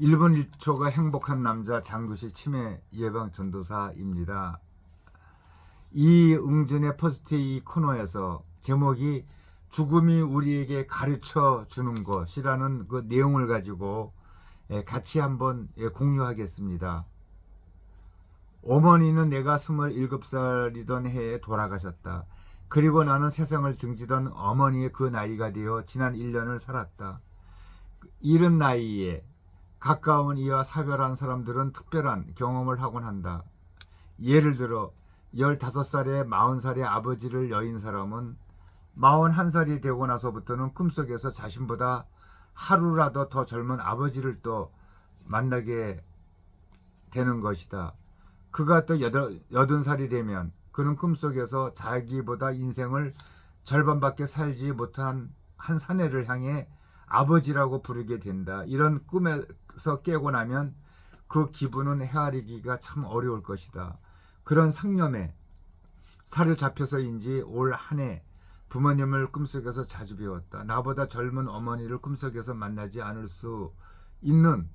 1분 1초가 행복한 남자 장도시 치매 예방 전도사입니다. 이응준의 퍼스트 이 코너에서 제목이 죽음이 우리에게 가르쳐 주는 것이라는 그 내용을 가지고 예, 같이 한번 예, 공유하겠습니다. 어머니는 내가 27살이던 해에 돌아가셨다. 그리고 나는 세상을 등지던 어머니의 그 나이가 되어 지난 1년을 살았다. 이른 나이에 가까운 이와 사별한 사람들은 특별한 경험을 하곤 한다. 예를 들어 15살에 40살의 아버지를 여인 사람은 41살이 되고 나서부터는 꿈속에서 자신보다 하루라도 더 젊은 아버지를 또 만나게 되는 것이다. 그가 또 여든 살이 되면 그는 꿈속에서 자기보다 인생을 절반밖에 살지 못한 한 사내를 향해 아버지라고 부르게 된다. 이런 꿈에서 깨고 나면 그 기분은 헤아리기가 참 어려울 것이다. 그런 상념에 사로잡혀서인지 올 한 해 부모님을 꿈속에서 자주 배웠다. 나보다 젊은 어머니를 꿈속에서 만나지 않을 수 있는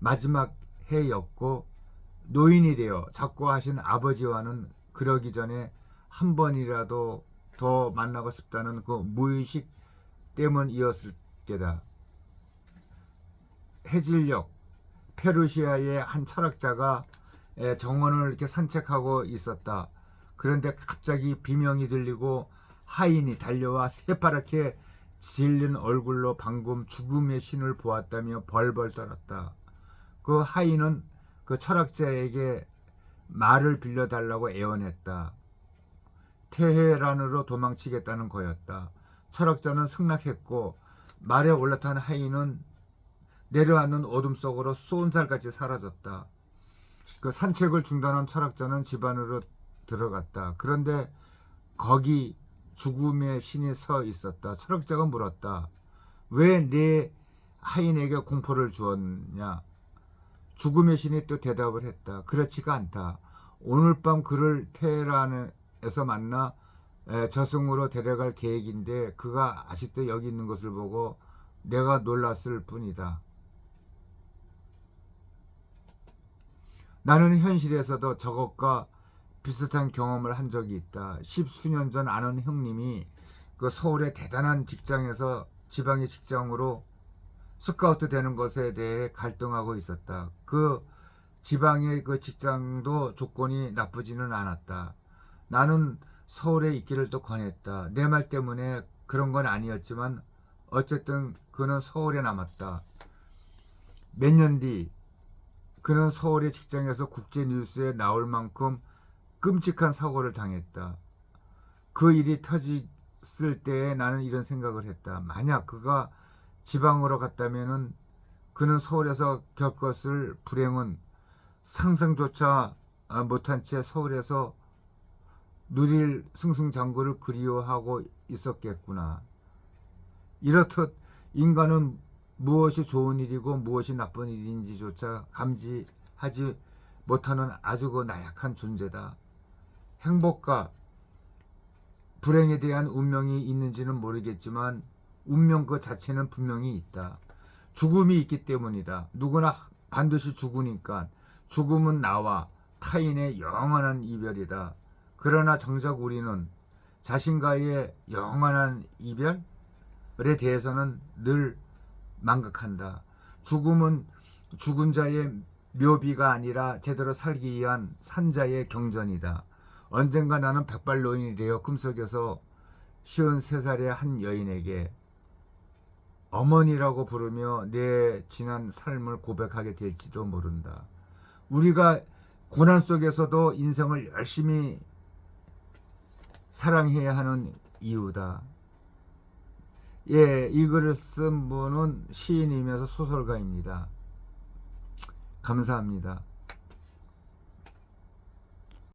마지막 해였고 노인이 되어 자꾸 하신 아버지와는 그러기 전에 한 번이라도 더 만나고 싶다는 그 무의식 때문이었을 게다. 해질녘 페르시아의 한 철학자가 에, 정원을 이렇게 산책하고 있었다. 그런데 갑자기 비명이 들리고 하인이 달려와 새파랗게 질린 얼굴로 방금 죽음의 신을 보았다며 벌벌 떨었다. 그 하인은 그 철학자에게 말을 빌려달라고 애원했다. 테헤란으로 도망치겠다는 거였다. 철학자는 승낙했고 말에 올라탄 하인은 내려앉는 어둠 속으로 쏜살같이 사라졌다. 그 산책을 중단한 철학자는 집 안으로 들어갔다. 그런데 거기 죽음의 신이 서 있었다. 철학자가 물었다. 왜 내 하인에게 공포를 주었냐? 죽음의 신이 또 대답을 했다. 그렇지가 않다. 오늘 밤 그를 테헤란에서 만나 에, 저승으로 데려갈 계획인데 그가 아직도 여기 있는 것을 보고 내가 놀랐을 뿐이다. 나는 현실에서도 저것과 비슷한 경험을 한 적이 있다. 십수년 전 아는 형님이 그 서울의 대단한 직장에서 지방의 직장으로 스카우트 되는 것에 대해 갈등하고 있었다. 그 지방의 그 직장도 조건이 나쁘지는 않았다. 나는 서울에 있기를 또 권했다. 내 말 때문에 그런 건 아니었지만 어쨌든 그는 서울에 남았다. 몇 년 뒤 그는 서울의 직장에서 국제 뉴스에 나올 만큼 끔찍한 사고를 당했다. 그 일이 터졌을 때에 나는 이런 생각을 했다. 만약 그가 지방으로 갔다면은 그는 서울에서 겪었을 불행은 상상조차 못한 채 서울에서 누릴 승승장구를 그리워하고 있었겠구나. 이렇듯 인간은 무엇이 좋은 일이고 무엇이 나쁜 일인지조차 감지하지 못하는 아주 그 나약한 존재다. 행복과 불행에 대한 운명이 있는지는 모르겠지만 운명 그 자체는 분명히 있다. 죽음이 있기 때문이다. 누구나 반드시 죽으니까 죽음은 나와 타인의 영원한 이별이다. 그러나 정작 우리는 자신과의 영원한 이별에 대해서는 늘 망각한다. 죽음은 죽은 자의 묘비가 아니라 제대로 살기 위한 산자의 경전이다. 언젠가 나는 백발노인이 되어 꿈속에서 53살의 한 여인에게 어머니라고 부르며 내 지난 삶을 고백하게 될지도 모른다. 우리가 고난 속에서도 인생을 열심히 사랑해야 하는 이유다. 예, 이 글을 쓴 분은 시인이면서 소설가입니다. 감사합니다.